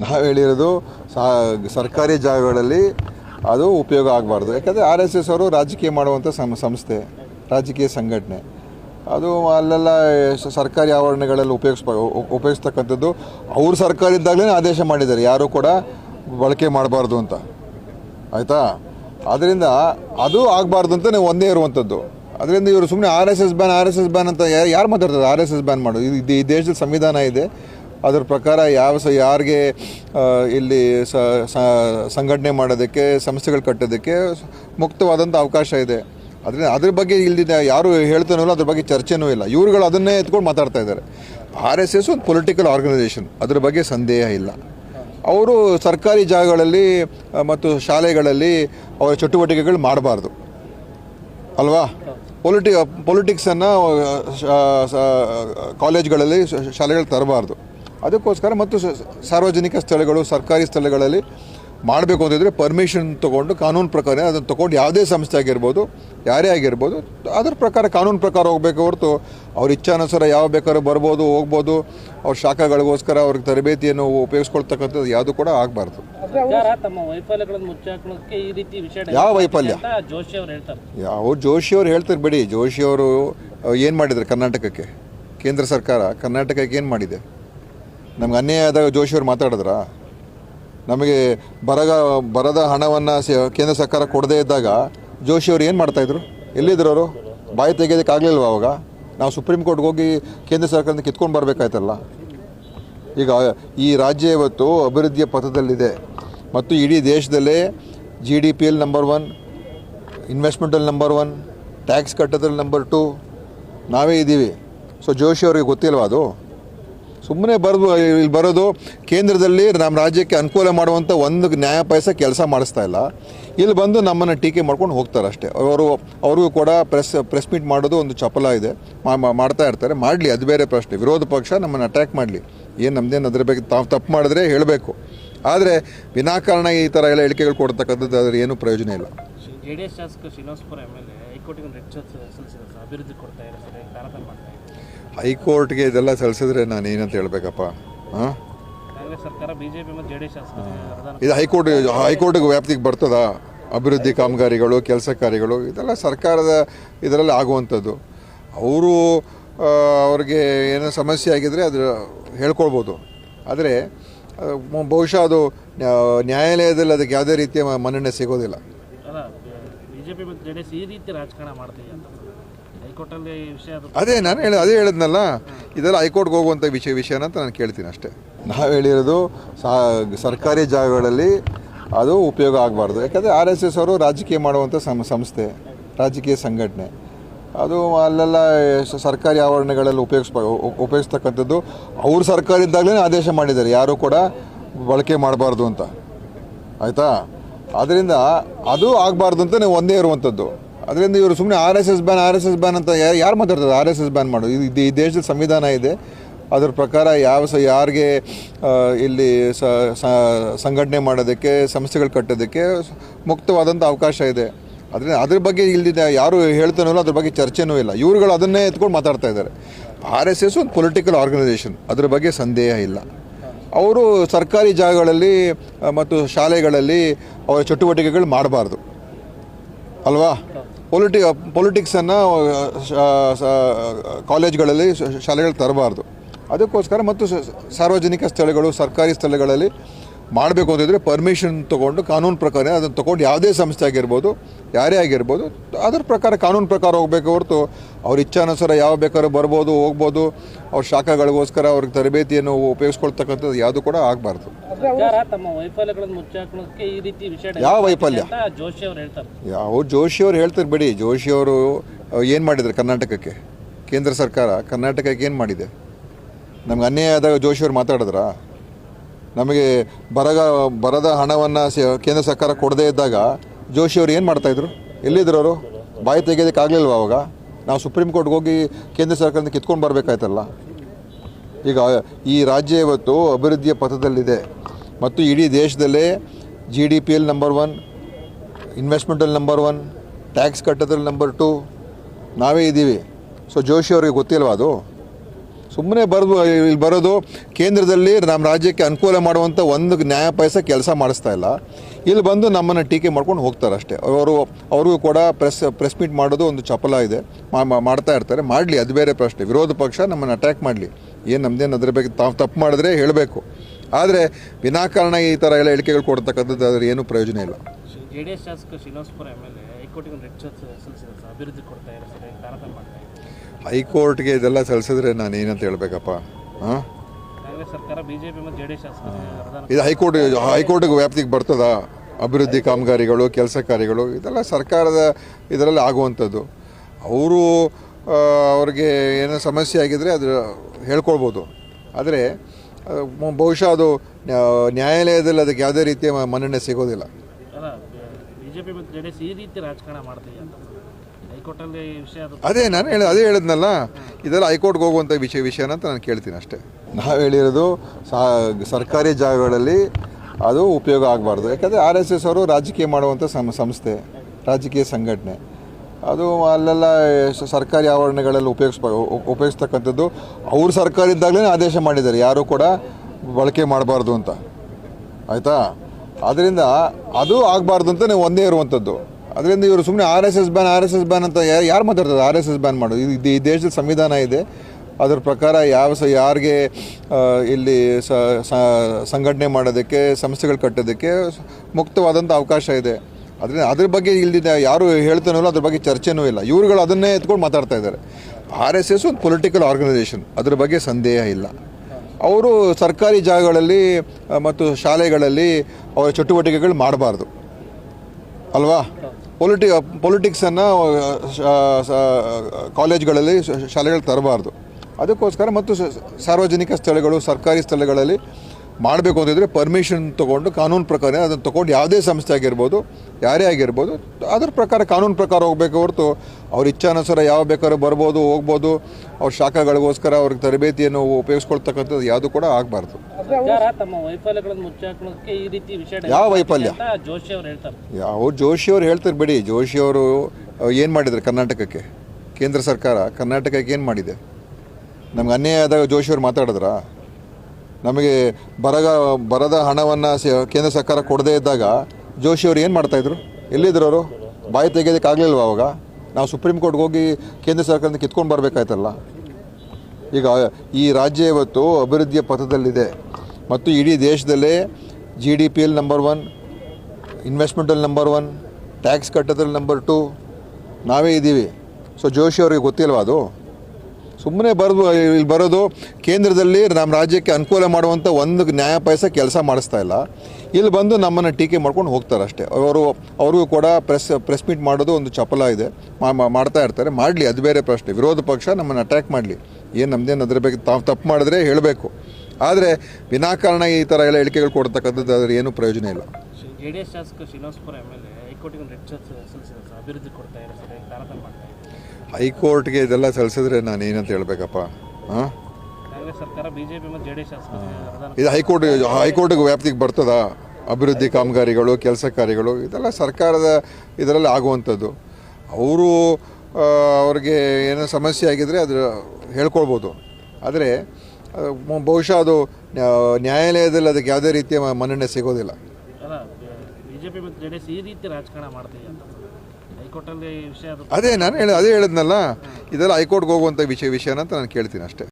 ನಾವು ಹೇಳಿರೋದು ಸರ್ಕಾರಿ ಜಾಗಗಳಲ್ಲಿ ಅದು ಉಪಯೋಗ ಆಗಬಾರ್ದು. ಯಾಕಂದರೆ ಆರ್ ಎಸ್ ಎಸ್ ಅವರು ರಾಜಕೀಯ ಮಾಡುವಂಥ ಸಂಸ್ಥೆ, ರಾಜಕೀಯ ಸಂಘಟನೆ. ಅದು ಅಲ್ಲೆಲ್ಲ ಸರ್ಕಾರಿ ಆವರಣಗಳಲ್ಲಿ ಉಪಯೋಗಿಸ್ಬ ಉಪಯೋಗಿಸ್ತಕ್ಕಂಥದ್ದು ಅವ್ರ ಸರ್ಕಾರ ಇದ್ದಾಗಲೇ ಆದೇಶ ಮಾಡಿದ್ದಾರೆ. ಯಾರೂ ಕೂಡ ಬಳಕೆ ಮಾಡಬಾರ್ದು ಅಂತ. ಆಯಿತಾ? ಅದರಿಂದ ಅದು ಆಗಬಾರ್ದು ಅಂತ ನೀವು ಒಂದೇ ಇರುವಂಥದ್ದು. ಅದರಿಂದ ಇವರು ಸುಮ್ಮನೆ R S S ban, R S S ban ಅಂತ ಯಾರು ಮಾತಾಡ್ತಾರೆ? ಆರ್ ಎಸ್ ಎಸ್ ಬ್ಯಾನ್ ಮಾಡೋದು ಇದು- ಈ ದೇಶದ ಸಂವಿಧಾನ ಇದೆ. ಅದ್ರ ಪ್ರಕಾರ ಯಾವ ಸ ಯಾರಿಗೆ ಇಲ್ಲಿ ಸಂಘಟನೆ ಮಾಡೋದಕ್ಕೆ, ಸಂಸ್ಥೆಗಳು ಕಟ್ಟೋದಕ್ಕೆ ಮುಕ್ತವಾದಂಥ ಅವಕಾಶ ಇದೆ. ಅದರಿಂದ ಅದ್ರ ಬಗ್ಗೆ ಇಲ್ಲಿ ಯಾರು ಹೇಳ್ತಾನೋ ಅದ್ರ ಬಗ್ಗೆ ಚರ್ಚೆನೂ ಇಲ್ಲ. ಇವ್ರುಗಳು ಅದನ್ನೇ ಎತ್ಕೊಂಡು ಮಾತಾಡ್ತಾ ಇದ್ದಾರೆ. ಆರ್ ಎಸ್ ಎಸ್ ಒಂದು ಪೊಲಿಟಿಕಲ್ ಆರ್ಗನೈಸೇಷನ್ ಅದ್ರ ಬಗ್ಗೆ ಸಂದೇಹ ಇಲ್ಲ. ಅವರು ಸರ್ಕಾರಿ ಜಾಗಗಳಲ್ಲಿ ಮತ್ತು ಶಾಲೆಗಳಲ್ಲಿ ಅವರ ಚಟುವಟಿಕೆಗಳು ಮಾಡಬಾರ್ದು. ಅಲ್ವಾ? ಪೊಲಿಟಿ ಪೊಲಿಟಿಕ್ಸನ್ನು ಕಾಲೇಜ್ಗಳಲ್ಲಿ ಶಾಲೆಗಳು ತರಬಾರ್ದು. ಅದಕ್ಕೋಸ್ಕರ ಮತ್ತು ಸಾರ್ವಜನಿಕ ಸ್ಥಳಗಳು ಸರ್ಕಾರಿ ಸ್ಥಳಗಳಲ್ಲಿ ಮಾಡಬೇಕು ಅಂತಿದ್ರೆ ಪರ್ಮಿಷನ್ ತೊಗೊಂಡು ಕಾನೂನು ಪ್ರಕಾರ ಅದನ್ನು ತೊಗೊಂಡು ಯಾವುದೇ ಸಂಸ್ಥೆ ಆಗಿರ್ಬೋದು ಯಾರೇ ಆಗಿರ್ಬೋದು ಅದ್ರ ಪ್ರಕಾರ ಕಾನೂನು ಪ್ರಕಾರ ಹೋಗಬೇಕು ಹೊರತು ಅವ್ರ ಇಚ್ಛಾನುಸಾರ ಯಾವ ಬೇಕಾದ್ರೂ ಬರ್ಬೋದು ಹೋಗ್ಬೋದು ಅವ್ರ ಶಾಖಗಳಿಗೋಸ್ಕರ ಅವ್ರಿಗೆ ತರಬೇತಿಯನ್ನು ಉಪಯೋಗಿಸ್ಕೊಳ್ತಕ್ಕಂಥದ್ದು ಯಾವುದು ಕೂಡ ಆಗಬಾರ್ದು. ಯಾವ ವೈಫಲ್ಯ? ಯಾವ ಜೋಶಿ ಅವ್ರು ಹೇಳ್ತಾರೆ ಬಿಡಿ ಜೋಶಿ ಅವರು ಏನು ಮಾಡಿದ್ದಾರೆ ಕರ್ನಾಟಕಕ್ಕೆ? ಕೇಂದ್ರ ಸರ್ಕಾರ ಕರ್ನಾಟಕಕ್ಕೆ ಏನು ಮಾಡಿದೆ? ನಮ್ಗೆ ಅನ್ಯಾಯ ಆದಾಗ ಜೋಶಿ ಅವ್ರು ಮಾತಾಡಿದ್ರಾ? ನಮಗೆ ಬರಗ, ಬರದ ಹಣವನ್ನು ಕೇಂದ್ರ ಸರ್ಕಾರ ಕೊಡದೇ ಇದ್ದಾಗ ಜೋಶಿ ಅವ್ರು ಏನು ಮಾಡ್ತಾಯಿದ್ರು ಎಲ್ಲಿದ್ರು ಅವರು? ಬಾಯಿ ತೆಗೆಯೋದಕ್ಕೆ ಆಗಲಿಲ್ವ ಅವಾಗ? ನಾವು ಸುಪ್ರೀಂ ಕೋರ್ಟ್ಗೆ ಹೋಗಿ ಕೇಂದ್ರ ಸರ್ಕಾರದಿಂದ ಕಿತ್ಕೊಂಡು ಬರಬೇಕಾಯ್ತಲ್ಲ? ಈಗ ಈ ರಾಜ್ಯ ಇವತ್ತು ಅಭಿವೃದ್ಧಿಯ ಪಥದಲ್ಲಿದೆ. ಮತ್ತು ಇಡೀ ದೇಶದಲ್ಲೇ ಜಿ ಡಿ ಪಿಯಲ್ಲಿ ನಂಬರ್ ಒನ್ ಇನ್ವೆಸ್ಟ್ಮೆಂಟಲ್ಲಿ ನಂಬರ್ ಒನ್ ಟ್ಯಾಕ್ಸ್ ಕಟ್ಟೋದ್ರಲ್ಲಿ ನಂಬರ್ ಟು ನಾವೇ ಇದ್ದೀವಿ ಸೊ ಜೋಶಿ ಅವ್ರಿಗೆ ಗೊತ್ತಿಲ್ವಾ ಅದು? ಸುಮ್ಮನೆ ಬರೋದು, ಇಲ್ಲಿ ಬರೋದು ಕೇಂದ್ರದಲ್ಲಿ ನಮ್ಮ ರಾಜ್ಯಕ್ಕೆ ಅನುಕೂಲ ಮಾಡುವಂಥ ಒಂದು ನ್ಯಾಯ ಪೈಸ ಕೆಲಸ ಮಾಡಿಸ್ತಾ ಇಲ್ಲ. ಇಲ್ಲಿ ಬಂದು ನಮ್ಮನ್ನು ಟೀಕೆ ಮಾಡ್ಕೊಂಡು ಹೋಗ್ತಾರೆ ಅಷ್ಟೇ. ಅವರು, ಅವ್ರಿಗೂ ಕೂಡ ಪ್ರೆಸ್ ಪ್ರೆಸ್ ಮೀಟ್ ಮಾಡೋದು ಒಂದು ಚಪಲ ಇದೆ. ಮಾಡ್ತಾ ಇರ್ತಾರೆ. ಮಾಡಲಿ, ಅದು ಬೇರೆ ಪ್ರಶ್ನೆ. ವಿರೋಧ ಪಕ್ಷ ನಮ್ಮನ್ನು ಅಟ್ಯಾಕ್ ಮಾಡಲಿ. ಏನು ನಮ್ಮದೇನು ಅದ್ರ ಬಗ್ಗೆ ತಾವು ತಪ್ಪು ಮಾಡಿದ್ರೆ ಹೇಳಬೇಕು. ಆದರೆ ವಿನಾಕಾರಣ ಈ ಥರ ಎಲ್ಲ ಹೇಳಿಕೆಗಳು ಕೊಡ್ತಕ್ಕಂಥದ್ದು ಅದ್ರ ಏನೂ ಪ್ರಯೋಜನ ಇಲ್ಲ. ಜೆ ಡಿ ಎಸ್ ಶಾಸಕ ಶ್ರೀನಿವಾಸಪುರ ಎಂ ಎಲ್ ಎ ಹೈಕೋರ್ಟಿಗೆ ಅಭಿವೃದ್ಧಿ ಕೊಡ್ತಾ ಇದೆ ಹೈಕೋರ್ಟ್ಗೆ ಇದೆಲ್ಲ ಸಲ್ಲಿಸಿದ್ರೆ ನಾನು ಏನಂತ ಹೇಳಬೇಕಪ್ಪ? ಹಾಂ? ಇದು ಹೈಕೋರ್ಟ್ ಹೈಕೋರ್ಟ್ಗೆ ವ್ಯಾಪ್ತಿಗೆ ಬರ್ತದಾ? ಅಭಿವೃದ್ಧಿ ಕಾಮಗಾರಿಗಳು ಕೆಲಸ ಕಾರ್ಯಗಳು ಇದೆಲ್ಲ ಸರ್ಕಾರದ ಇದರಲ್ಲಿ ಆಗುವಂಥದ್ದು. ಅವರು ಅವ್ರಿಗೆ ಏನೋ ಸಮಸ್ಯೆ ಆಗಿದ್ರೆ ಅದು ಹೇಳ್ಕೊಳ್ಬೋದು. ಆದರೆ ಬಹುಶಃ ಅದು ನ್ಯಾ- ನ್ಯಾಯಾಲಯದಲ್ಲಿ ಅದಕ್ಕೆ ಯಾವುದೇ ರೀತಿಯ ಮನ್ನಣೆ ಸಿಗೋದಿಲ್ಲ. ಬಿಜೆಪಿ ಮತ್ತು ಜೆ ಡಿ ಎಸ್ ಈ ರೀತಿ ರಾಜಕಾರಣ ಮಾಡ್ತೀವಿ ಅಂತ. ಹೈಕೋರ್ಟಲ್ಲಿ ವಿಷಯ ಅದು ಅದೇ ನಾನು ಹೇಳಿ ಅದೇ ಹೇಳಿದ್ನಲ್ಲ ಇದೆಲ್ಲ ಹೈಕೋರ್ಟ್ಗೆ ಹೋಗುವಂಥ ವಿಷಯ ವಿಷಯನ ಅಂತ ನಾನು ಕೇಳ್ತೀನಿ ಅಷ್ಟೇ. ನಾವು ಹೇಳಿರೋದು ಸಾ ಸರ್ಕಾರಿ ಜಾಗಗಳಲ್ಲಿ ಅದು ಉಪಯೋಗ ಆಗಬಾರ್ದು. ಯಾಕಂದರೆ ಆರ್ ಎಸ್ ಎಸ್ ಅವರು ರಾಜಕೀಯ ಮಾಡುವಂಥ ಸಂ ಸಂಸ್ಥೆ ರಾಜಕೀಯ ಸಂಘಟನೆ. ಅದು ಅಲ್ಲೆಲ್ಲ ಸರ್ಕಾರಿ ಆವರಣಗಳಲ್ಲಿ ಉಪಯೋಗಿಸ್ಬ ಉ- ಉಪಯೋಗಿಸ್ತಕ್ಕಂಥದ್ದು ಅವ್ರ ಸರ್ಕಾರ ಇದ್ದಾಗಲೇ ಆದೇಶ ಮಾಡಿದ್ದಾರೆ. ಯಾರೂ ಕೂಡ ಬಳಕೆ ಮಾಡಬಾರ್ದು ಅಂತ. ಆಯಿತಾ? ಅದರಿಂದ ಅದು ಆಗಬಾರ್ದು ಅಂತ ನೀವು ಒಂದೇ ಇರುವಂಥದ್ದು. ಅದರಿಂದ ಇವರು ಸುಮ್ಮನೆ R S S ban, R S S ban ಅಂತ ಯಾರು ಮಾತಾಡ್ತಾರೆ? ಆರ್ ಎಸ್ ಎಸ್ ಬ್ಯಾನ್ ಮಾಡೋದು. ಇದು ಈ ದೇಶದ ಸಂವಿಧಾನ ಇದೆ. ಅದರ ಪ್ರಕಾರ ಯಾವ ಸ, ಯಾರಿಗೆ ಇಲ್ಲಿ ಸಂಘಟನೆ ಮಾಡೋದಕ್ಕೆ, ಸಂಸ್ಥೆಗಳು ಕಟ್ಟೋದಕ್ಕೆ ಮುಕ್ತವಾದಂಥ ಅವಕಾಶ ಇದೆ. ಅದರಿಂದ ಅದ್ರ ಬಗ್ಗೆ ಇಲ್ಲಿ ಯಾರು ಹೇಳ್ತಾನೋ ಅದ್ರ ಬಗ್ಗೆ ಚರ್ಚೆನೂ ಇಲ್ಲ. ಇವರುಗಳು ಅದನ್ನೇ ಎತ್ಕೊಂಡು ಮಾತಾಡ್ತಾ ಇದ್ದಾರೆ. ಆರ್ ಎಸ್ ಎಸ್ ಒಂದು ಪೊಲಿಟಿಕಲ್ ಆರ್ಗನೈಸೇಷನ್ ಅದ್ರ ಬಗ್ಗೆ ಸಂದೇಹ ಇಲ್ಲ. ಅವರು ಸರ್ಕಾರಿ ಜಾಗಗಳಲ್ಲಿ ಮತ್ತು ಶಾಲೆಗಳಲ್ಲಿ ಅವರ ಚಟುವಟಿಕೆಗಳು ಮಾಡಬಾರ್ದು. ಅಲ್ವಾ? ಪೊಲಿಟಿ ಪೊಲಿಟಿಕ್ಸನ್ನು ಕಾಲೇಜ್ಗಳಲ್ಲಿ ಶ- ಶಾಲೆಗಳು ತರಬಾರ್ದು. ಅದಕ್ಕೋಸ್ಕರ ಮತ್ತು ಸಾರ್ವಜನಿಕ ಸ್ಥಳಗಳು, ಸರ್ಕಾರಿ ಸ್ಥಳಗಳಲ್ಲಿ ಮಾಡಬೇಕು ಅಂತಿದ್ರೆ ಪರ್ಮಿಷನ್ ತೊಗೊಂಡು ಕಾನೂನು ಪ್ರಕಾರ ಅದನ್ನು ತೊಗೊಂಡು ಯಾವುದೇ ಸಂಸ್ಥೆ ಆಗಿರ್ಬೋದು, ಯಾರೇ ಆಗಿರ್ಬೋದು, ಅದ್ರ ಪ್ರಕಾರ ಕಾನೂನು ಪ್ರಕಾರ ಹೋಗಬೇಕು ಹೊರತು ಅವ್ರ ಇಚ್ಛಾನುಸಾರ ಯಾವ ಬೇಕಾದ್ರೂ ಬರ್ಬೋದು ಹೋಗ್ಬೋದು. ಅವ್ರ ಶಾಖಗಳಿಗೋಸ್ಕರ ಅವ್ರಿಗೆ ತರಬೇತಿಯನ್ನು ಉಪಯೋಗಿಸ್ಕೊಳ್ತಕ್ಕಂಥದ್ದು ಯಾವುದು ಕೂಡ ಆಗಬಾರ್ದು. ಯಾವ ವೈಫಲ್ಯ? ಯಾವ ಜೋಶಿ ಅವ್ರು ಹೇಳ್ತಾರೆ. ಬಿಡಿ. ಜೋಶಿ ಅವರು ಏನು ಮಾಡಿದ್ರು ಕರ್ನಾಟಕಕ್ಕೆ? ಕೇಂದ್ರ ಸರ್ಕಾರ ಕರ್ನಾಟಕಕ್ಕೆ ಏನು ಮಾಡಿದೆ? ನಮ್ಗೆ ಅನ್ಯಾಯ ಆದಾಗ ಜೋಶಿ ಅವ್ರು ಮಾತಾಡಿದ್ರಾ? ನಮಗೆ ಬರಗ ಬರದ ಹಣವನ್ನು ಕೇಂದ್ರ ಸರ್ಕಾರ ಕೊಡದೇ ಇದ್ದಾಗ ಜೋಶಿ ಅವ್ರು ಏನು ಮಾಡ್ತಾಯಿದ್ರು ಎಲ್ಲಿದ್ರು ಅವರು? ಬಾಯಿ ತೆಗೆಯೋದಕ್ಕೆ ಆಗಲಿಲ್ವ ಅವಾಗ? ನಾವು ಸುಪ್ರೀಂ ಕೋರ್ಟ್ಗೆ ಹೋಗಿ ಕೇಂದ್ರ ಸರ್ಕಾರದಿಂದ ಕಿತ್ಕೊಂಡು ಬರಬೇಕಾಯ್ತಲ್ಲ? ಈಗ ಈ ರಾಜ್ಯ ಇವತ್ತು ಅಭಿವೃದ್ಧಿಯ ಪಥದಲ್ಲಿದೆ. ಮತ್ತು ಇಡೀ ದೇಶದಲ್ಲೇ ಜಿ ಡಿ ಪಿಯಲ್ಲಿ ನಂಬರ್ ಒನ್ ಇನ್ವೆಸ್ಟ್ಮೆಂಟಲ್ಲಿ ನಂಬರ್ ಒನ್ ಟ್ಯಾಕ್ಸ್ ಕಟ್ಟೋದ್ರಲ್ಲಿ ನಂಬರ್ ಟು ನಾವೇ ಇದ್ದೀವಿ ಸೊ ಜೋಶಿ ಅವ್ರಿಗೆ ಗೊತ್ತಿಲ್ವಾ ಅದು? ಸುಮ್ಮನೆ ಬರೋದು, ಇಲ್ಲಿ ಬರೋದು, ಕೇಂದ್ರದಲ್ಲಿ ನಮ್ಮ ರಾಜ್ಯಕ್ಕೆ ಅನುಕೂಲ ಮಾಡುವಂಥ ಒಂದು ನ್ಯಾಯ ಕೆಲಸ ಮಾಡಿಸ್ತಾ ಇಲ್ಲ. ಇಲ್ಲಿ ಬಂದು ನಮ್ಮನ್ನು ಟೀಕೆ ಮಾಡ್ಕೊಂಡು ಹೋಗ್ತಾರೆ ಅಷ್ಟೇ. ಅವರು, ಅವ್ರಿಗೂ ಕೂಡ ಪ್ರೆಸ್ ಪ್ರೆಸ್ ಮೀಟ್ ಮಾಡೋದು ಒಂದು ಚಪಲ ಇದೆ. ಮಾಡ್ತಾ ಇರ್ತಾರೆ. ಮಾಡಲಿ, ಅದು ಬೇರೆ ಪ್ರಶ್ನೆ. ವಿರೋಧ ಪಕ್ಷ ನಮ್ಮನ್ನು ಅಟ್ಯಾಕ್ ಮಾಡಲಿ. ಏನು ನಮ್ಮದೇನು ಅದ್ರ ಬಗ್ಗೆ ತಾವು ತಪ್ಪು ಮಾಡಿದ್ರೆ ಹೇಳಬೇಕು. ಆದರೆ, ವಿನಾಕಾರಣ ಈ ಥರ ಎಲ್ಲ ಹೇಳಿಕೆಗಳು ಕೊಡ್ತಕ್ಕಂಥದ್ದು ಅದ್ರ ಏನೂ ಪ್ರಯೋಜನ ಇಲ್ಲ. ಶಾಸಕ ಶ್ರೀನಿವಾಸಪುರ ಎಂ ಎಲ್ ಎ ಹೈಕೋರ್ಟಿಗೆ ಅಭಿವೃದ್ಧಿ ಕೊಡ್ತಾ ಹೈಕೋರ್ಟ್ಗೆ ಇದೆಲ್ಲ ಸಲ್ಲಿಸಿದ್ರೆ ನಾನು ಏನಂತ ಹೇಳಬೇಕಪ್ಪ? ಹಾಂ? ಇದು ಹೈಕೋರ್ಟ್ ಹೈಕೋರ್ಟ್ಗೆ ವ್ಯಾಪ್ತಿಗೆ ಬರ್ತದ? ಅಭಿವೃದ್ಧಿ ಕಾಮಗಾರಿಗಳು ಕೆಲಸ ಕಾರ್ಯಗಳು ಇದೆಲ್ಲ ಸರ್ಕಾರದ ಇದರಲ್ಲಿ ಆಗುವಂಥದ್ದು. ಅವರು ಅವ್ರಿಗೆ ಏನೋ ಸಮಸ್ಯೆ ಆಗಿದ್ದರೆ ಅದು ಹೇಳ್ಕೊಳ್ಬೋದು. ಆದರೆ ಬಹುಶಃ ಅದು ನ್ಯಾ- ನ್ಯಾಯಾಲಯದಲ್ಲಿ ಅದಕ್ಕೆ ಯಾವುದೇ ರೀತಿಯ ಮನ್ನಣೆ ಸಿಗೋದಿಲ್ಲ. ಬಿಜೆಪಿ ಮತ್ತು ಜೆ ಡಿ ಎಸ್ ಈ ರೀತಿ ರಾಜಕಾರಣ ಮಾಡ್ತೀವಿ ಹೈಕೋರ್ಟಲ್ಲಿ ಈ ವಿಷಯ ಅದು. ಅದೇ ನಾನು ಹೇಳ ಅದೇ ಹೇಳಿದ್ನಲ್ಲ ಇದೆಲ್ಲ ಹೈಕೋರ್ಟ್ಗೆ ಹೋಗುವಂಥ ವಿಷಯ ವಿಷಯನ ಅಂತ ನಾನು ಕೇಳ್ತೀನಿ ಅಷ್ಟೇ. ನಾವು ಹೇಳಿರೋದು ಸಾ ಸರ್ಕಾರಿ ಜಾಗಗಳಲ್ಲಿ ಅದು ಉಪಯೋಗ ಆಗಬಾರ್ದು. ಯಾಕಂದರೆ ಆರ್ ಎಸ್ ಎಸ್ ಅವರು ರಾಜಕೀಯ ಮಾಡುವಂಥ ಸಂ ಸಂಸ್ಥೆ ರಾಜಕೀಯ ಸಂಘಟನೆ. ಅದು ಅಲ್ಲೆಲ್ಲ ಸರ್ಕಾರಿ ಆವರಣಗಳಲ್ಲಿ ಉಪಯೋಗಿಸ್ಬ ಉ- ಉಪಯೋಗಿಸ್ತಕ್ಕಂಥದ್ದು ಅವ್ರ ಸರ್ಕಾರ ಇದ್ದಾಗಲೇ ಆದೇಶ ಮಾಡಿದ್ದಾರೆ. ಯಾರೂ ಕೂಡ ಬಳಕೆ ಮಾಡಬಾರ್ದು ಅಂತ. ಆಯಿತಾ? ಅದರಿಂದ ಅದು ಆಗಬಾರ್ದು ಅಂತ ನೀವು ಒಂದೇ ಇರುವಂಥದ್ದು. ಅದರಿಂದ ಇವರು ಸುಮ್ಮನೆ R S S ban, R S S ban ಅಂತ ಯಾರು ಮಾತಾಡ್ತಾರೆ? ಆರ್ ಎಸ್ ಎಸ್ ಬ್ಯಾನ್ ಮಾಡೋದು. ಇದು ಈ ದೇಶದ ಸಂವಿಧಾನ ಇದೆ. ಅದರ ಪ್ರಕಾರ ಯಾವ ಸ ಯಾರಿಗೆ ಇಲ್ಲಿ ಸಂಘಟನೆ ಮಾಡೋದಕ್ಕೆ, ಸಂಸ್ಥೆಗಳು ಕಟ್ಟೋದಕ್ಕೆ ಮುಕ್ತವಾದಂಥ ಅವಕಾಶ ಇದೆ. ಅದರಿಂದ ಅದ್ರ ಬಗ್ಗೆ ಇಲ್ಲಿ ಯಾರು ಹೇಳ್ತಾನೋ ಅದ್ರ ಬಗ್ಗೆ ಚರ್ಚೆನೂ ಇಲ್ಲ. ಇವರುಗಳು ಅದನ್ನೇ ಎತ್ಕೊಂಡು ಮಾತಾಡ್ತಾ ಇದ್ದಾರೆ. ಆರ್ ಎಸ್ ಎಸ್ ಒಂದು ಪೊಲಿಟಿಕಲ್ ಆರ್ಗನೈಸೇಷನ್ ಅದ್ರ ಬಗ್ಗೆ ಸಂದೇಹ ಇಲ್ಲ. ಅವರು ಸರ್ಕಾರಿ ಜಾಗಗಳಲ್ಲಿ ಮತ್ತು ಶಾಲೆಗಳಲ್ಲಿ ಅವರ ಚಟುವಟಿಕೆಗಳು ಮಾಡಬಾರ್ದು. ಅಲ್ವಾ? ಪೊಲಿಟಿ ಪೊಲಿಟಿಕ್ಸನ್ನು ಕಾಲೇಜ್ಗಳಲ್ಲಿ ಶಾಲೆಗಳು ತರಬಾರ್ದು. ಅದಕ್ಕೋಸ್ಕರ ಮತ್ತು ಸಾರ್ವಜನಿಕ ಸ್ಥಳಗಳು ಸರ್ಕಾರಿ ಸ್ಥಳಗಳಲ್ಲಿ ಮಾಡಬೇಕು ಅಂತಿದ್ರೆ ಪರ್ಮಿಷನ್ ತೊಗೊಂಡು ಕಾನೂನು ಪ್ರಕಾರ ಅದನ್ನು ತೊಗೊಂಡು ಯಾವುದೇ ಸಂಸ್ಥೆ ಆಗಿರ್ಬೋದು ಯಾರೇ ಆಗಿರ್ಬೋದು ಅದ್ರ ಪ್ರಕಾರ ಕಾನೂನು ಪ್ರಕಾರ ಹೋಗಬೇಕು ಹೊರತು ಅವ್ರ ಇಚ್ಛಾನುಸಾರ ಯಾವ ಬೇಕಾದ್ರೂ ಬರ್ಬೋದು ಹೋಗ್ಬೋದು ಅವ್ರ ಶಾಖಗಳಿಗೋಸ್ಕರ ಅವ್ರಿಗೆ ತರಬೇತಿಯನ್ನು ಉಪಯೋಗಿಸ್ಕೊಳ್ತಕ್ಕಂಥದ್ದು ಯಾವುದು ಕೂಡ ಆಗಬಾರ್ದು. ಸರ್ಕಾರ ತಮ್ಮ ವೈಫಲ್ಯಗಳನ್ನು ಮುಚ್ಚಾಕೋದಕ್ಕೆ ಈ ರೀತಿ ವಿಷಯ ಯಾವ ವೈಫಲ್ಯ? ಅಂತ ಜೋಶಿ ಅವರು ಹೇಳ್ತಾರೆ. ಅವ್ರು ಜೋಶಿಯವ್ರು ಹೇಳ್ತಾರೆ ಬಿಡಿ ಜೋಶಿಯವರು ಏನು ಮಾಡಿದ್ದಾರೆ ಕರ್ನಾಟಕಕ್ಕೆ? ಕೇಂದ್ರ ಸರ್ಕಾರ ಕರ್ನಾಟಕಕ್ಕೆ ಏನು ಮಾಡಿದೆ? ನಮ್ಗೆ ಅನ್ಯಾಯ ಆದಾಗ ಜೋಶಿಯವರು ಮಾತಾಡಿದ್ರಾ? ನಮಗೆ ಬರಗ, ಬರದ ಹಣವನ್ನು ಕೇಂದ್ರ ಸರ್ಕಾರ ಕೊಡದೇ ಇದ್ದಾಗ ಜೋಶಿ ಅವರು ಏನು ಮಾಡ್ತಾಯಿದ್ರು ಎಲ್ಲಿದ್ರು ಅವರು? ಬಾಯಿ ತೆಗೆಯೋದಕ್ಕಾಗಲಿಲ್ವ ಅವಾಗ? ನಾವು ಸುಪ್ರೀಂ ಕೋರ್ಟ್ಗೆ ಹೋಗಿ ಕೇಂದ್ರ ಸರ್ಕಾರದಿಂದ ಕಿತ್ಕೊಂಡು ಬರಬೇಕಾಯ್ತಲ್ಲ. ಈಗ ಈ ರಾಜ್ಯ ಇವತ್ತು ಅಭಿವೃದ್ಧಿಯ ಪಥದಲ್ಲಿದೆ. ಮತ್ತು ಇಡೀ ದೇಶದಲ್ಲೇ ಜಿ ಡಿ ಪಿಯಲ್ಲಿ ನಂಬರ್ ಒನ್ ಇನ್ವೆಸ್ಟ್ಮೆಂಟಲ್ಲಿ ನಂಬರ್ ಒನ್ ಟ್ಯಾಕ್ಸ್ ಕಟ್ಟೋದ್ರಲ್ಲಿ ನಂಬರ್ ಟು ನಾವೇ ಇದ್ದೀವಿ ಸೊ ಜೋಶಿ ಅವರಿಗೆ ಗೊತ್ತಿಲ್ವಾ ಅದು? ಸುಮ್ಮನೆ ಬರೋದು, ಇಲ್ಲಿ ಬರೋದು, ಕೇಂದ್ರದಲ್ಲಿ ನಮ್ಮ ರಾಜ್ಯಕ್ಕೆ ಅನುಕೂಲ ಮಾಡುವಂಥ ಒಂದು ನ್ಯಾಯ ಪೈಸ ಕೆಲಸ ಮಾಡಿಸ್ತಾ ಇಲ್ಲ. ಇಲ್ಲಿ ಬಂದು ನಮ್ಮನ್ನು ಟೀಕೆ ಮಾಡ್ಕೊಂಡು ಹೋಗ್ತಾರೆ ಅಷ್ಟೇ. ಅವರು, ಅವ್ರಿಗೂ ಕೂಡ ಪ್ರೆಸ್ ಪ್ರೆಸ್ ಮೀಟ್ ಮಾಡೋದು ಒಂದು ಚಪಲ ಇದೆ. ಮಾಡ್ತಾ ಇರ್ತಾರೆ. ಮಾಡಲಿ, ಅದು ಬೇರೆ ಪ್ರಶ್ನೆ. ವಿರೋಧ ಪಕ್ಷ ನಮ್ಮನ್ನು ಅಟ್ಯಾಕ್ ಮಾಡಲಿ. ಏನು ನಮ್ಮದೇನು ಅದ್ರ ಬಗ್ಗೆ ತಾವು ತಪ್ಪು ಮಾಡಿದ್ರೆ ಹೇಳಬೇಕು. ಆದರೆ ವಿನಾಕಾರಣ ಈ ಥರ ಎಲ್ಲ ಹೇಳಿಕೆಗಳು ಕೊಡ್ತಕ್ಕಂಥದ್ದು ಆದರೆ ಏನೂ ಪ್ರಯೋಜನ ಇಲ್ಲ. ಜೆ ಡಿ ಎಸ್ ಶಾಸಕ ಶ್ರೀನಿವಾಸಪುರ ಎಂ ಎಲ್ ಎ ಹೈಕೋರ್ಟಿಗೆ ಒಂದು ಅಭಿವೃದ್ಧಿ ಕೊಡ್ತಾ ಇದೆ ಹೈಕೋರ್ಟ್ಗೆ ಇದೆಲ್ಲ ಸಲ್ಲಿಸಿದ್ರೆ ನಾನು ಏನಂತ ಹೇಳಬೇಕಪ್ಪ? ಹಾಂ. ಇದು ಹೈಕೋರ್ಟ್ ಹೈಕೋರ್ಟ್ಗೆ ವ್ಯಾಪ್ತಿಗೆ ಬರ್ತದ? ಅಭಿವೃದ್ಧಿ ಕಾಮಗಾರಿಗಳು ಕೆಲಸ ಕಾರ್ಯಗಳು ಇದೆಲ್ಲ ಸರ್ಕಾರದ ಇದರಲ್ಲಿ ಆಗುವಂಥದ್ದು. ಅವರು ಅವ್ರಿಗೆ ಏನೋ ಸಮಸ್ಯೆ ಆಗಿದ್ರೆ ಅದು ಹೇಳ್ಕೊಳ್ಬೋದು. ಆದರೆ ಬಹುಶಃ ಅದು ನ್ಯಾ- ನ್ಯಾಯಾಲಯದಲ್ಲಿ ಅದಕ್ಕೆ ಯಾವುದೇ ರೀತಿಯ ಮನ್ನಣೆ ಸಿಗೋದಿಲ್ಲ. ಅದೇ. ನಾನು ಅದೇ ಹೇಳಿದ್ನಲ್ಲ? ಇದೆಲ್ಲ ಹೈಕೋರ್ಟ್ಗೆ ಹೋಗುವಂಥ ವಿಷಯ ವಿಷಯನ ಅಂತ ನಾನು ಕೇಳ್ತೀನಿ ಅಷ್ಟೇ.